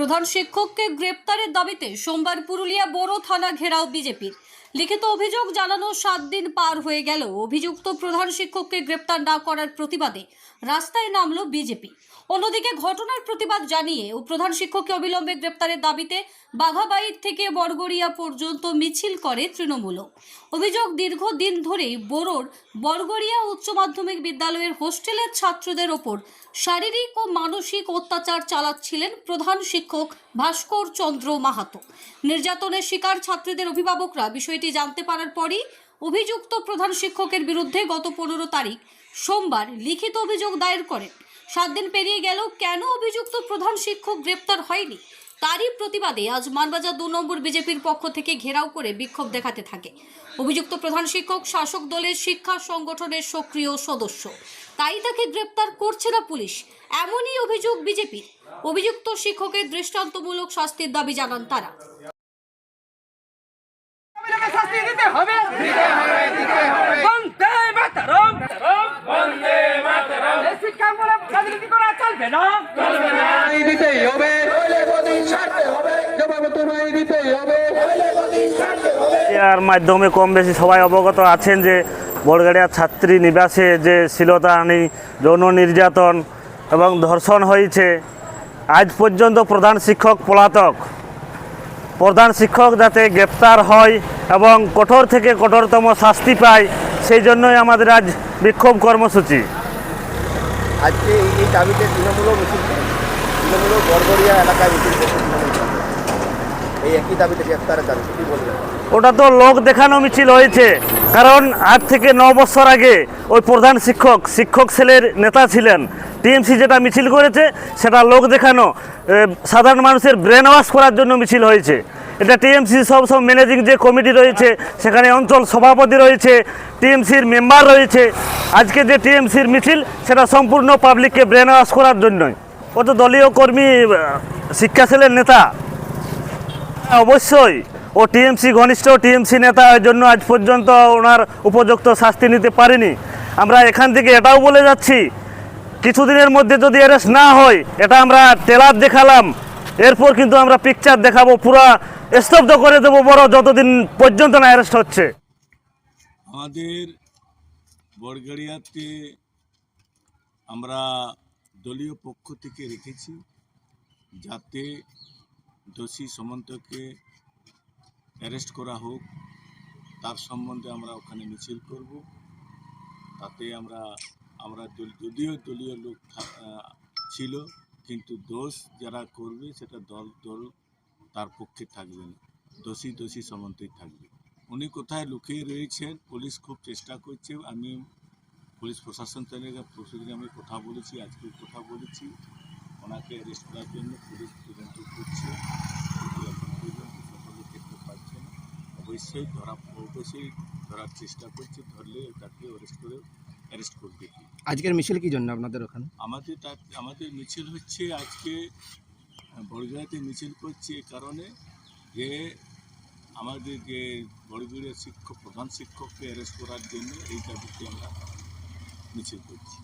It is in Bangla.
প্রধান শিক্ষককে গ্রেপ্তারের দাবিতে সোমবার পুরুলিয়া বড় থানা ঘেরাও বিজেপির। লিখিত অভিযোগ জানানো সাত দিন পার হয়ে গেল। অভিযুক্ত প্রধান শিক্ষককে গ্রেপ্তার না করার প্রতিবাদে রাস্তায় নামল বিজেপি। অন্যদিকে ঘটনার প্রতিবাদ জানিয়ে ও প্রধান শিক্ষককে অবিলম্বে গ্রেপ্তারের দাবিতে বাঘাবাড়ির থেকে বরগড়িয়া পর্যন্ত মিছিল করে তৃণমূলও অভিযোগ দীর্ঘদিন ধরেই বোরোর বরগড়িয়া উচ্চ মাধ্যমিক বিদ্যালয়ের হোস্টেলের ছাত্রদের ওপর শারীরিক ও মানসিক অত্যাচার চালাচ্ছিলেন প্রধান শিক্ষক ভাস্কর চন্দ্র মাহাতো। নির্যাতনের শিকার ছাত্রীদের অভিভাবকরা বিষয়টি জানতে পারার পরই অভিযুক্ত প্রধান শিক্ষকের বিরুদ্ধে গত পনেরো তারিখ সোমবার লিখিত অভিযোগ দায়ের করেন। সাত দিন পেরিয়ে গেল কেন অভিযুক্ত প্রধান শিক্ষক গ্রেপ্তার হয়নি তারই প্রতিবাদে আজ মানবাজার দু নম্বর বিজেপির পক্ষ থেকে ঘেরাও করে বিক্ষোভ দেখাতে থাকে। অভিযুক্ত প্রধান শিক্ষক, শাসক দলের শিক্ষা সংগঠনের সক্রিয় সদস্য। তাই তাকে গ্রেপ্তার করছে না পুলিশ। এমনই অভিযোগ বিজেপির। অভিযুক্ত শিক্ষকের দৃষ্টান্তমূলক শাস্তির দাবি জানান তারা। শাস্তি দিতে হবে। বন্দে মাতরম। বন্দে মাতরম। এই শিক্ষামূলক রাজনীতি করা চলবে না। জবাব তোমায় দিতেই হবে। এর মাধ্যমে কম বেশি সবাই অবগত আছেন যে বড়গাড়িয়া ছাত্রী নিবাসে যে শ্লীলতাহানি যৌন নির্যাতন এবং ধর্ষণ হয়েছে আজ পর্যন্ত প্রধান শিক্ষক পলাতক। প্রধান শিক্ষক যাতে গ্রেপ্তার হয় এবং কঠোর থেকে কঠোরতম শাস্তি পায় সেই জন্যই আমাদের আজ বিক্ষোভ কর্মসূচি। আজকে এই দাবিতে তৃণমূলও মিছিল তৃণমূলও এলাকায় মিছিল। এই একই দাবিতে গ্রেপ্তারের দাবিতে কী বলবেন? ওটা তো লোক দেখানো মিছিল হয়েছে কারণ আজ থেকে ন বছর আগে ওই প্রধান শিক্ষক শিক্ষক ছেলের নেতা ছিলেন। টিএমসি যেটা মিছিল করেছে সেটা লোক দেখানো সাধারণ মানুষের ব্রেন ওয়াশ করার জন্য মিছিল হয়েছে। এটা টিএমসি সব সব ম্যানেজিং যে কমিটি রয়েছে সেখানে অঞ্চল সভাপতি রয়েছে টিএমসির মেম্বার রয়েছে। আজকে যে টিএমসির মিছিল সেটা সম্পূর্ণ পাবলিককে ব্রেন ওয়াশ করার জন্যই। কত দলীয় কর্মী শিক্ষা সেলের নেতা? হ্যাঁ, অবশ্যই। ও টিএমসি ঘনিষ্ঠ টিএমসি নেতা জন্য আজ পর্যন্ত ওনার উপযুক্ত শাস্তি নিতে পারেনি। আমরা এখান থেকে এটাও বলে যাচ্ছি কিছুদিনের মধ্যে যদি অ্যারেস্ট না হয় এটা আমরা টেলার দেখালাম। এরপর কিন্তু আমরা পিকচার দেখাবো, পুরা স্তব্ধ করে দেবো বড় যতদিন পর্যন্ত না অ্যারেস্ট হচ্ছে। আমাদের বড়গাড়িয়াতে আমরা দলীয় পক্ষ থেকে রেখেছি যাতে দোষী সমন্তকে অ্যারেস্ট করা হোক। তার সম্বন্ধে আমরা ওখানে মিছিল করব। তাতে আমরা আমরা যদিও দলীয় লোক ছিল কিন্তু দোষ যারা করবে, সেটা দল দল তার পক্ষে থাকবে না। দোষী দোষী সমন্তই থাকবে। উনি কোথায় লুকিয়ে রয়েছেন, পুলিশ খুব চেষ্টা করছে। আমি পুলিশ প্রশাসন থেকে প্রশাসনকে আমি কথা বলেছি আজকে কথা বলেছি। ওনাকে অ্যারেস্ট করার জন্য পুলিশ তদন্ত করছে। সকলে দেখতে পাচ্ছে না, অবশ্যই ধরা, অবশ্যই ধরার চেষ্টা করছে। ধরলে তাকে অ্যারেস্ট করে অ্যারেস্ট করবে। আজকের মিছিল কি জন্য আপনাদের ওখানে? আমাদের আমাদের মিছিল হচ্ছে আজকে বড়গুড়াতে মিছিল করছে এ কারণে যে আমাদের যে বড়গুড়িয়া শিক্ষক প্রধান শিক্ষককে অ্যারেস্ট করার জন্য এই দাবিতে আমরা মিছিল করছি।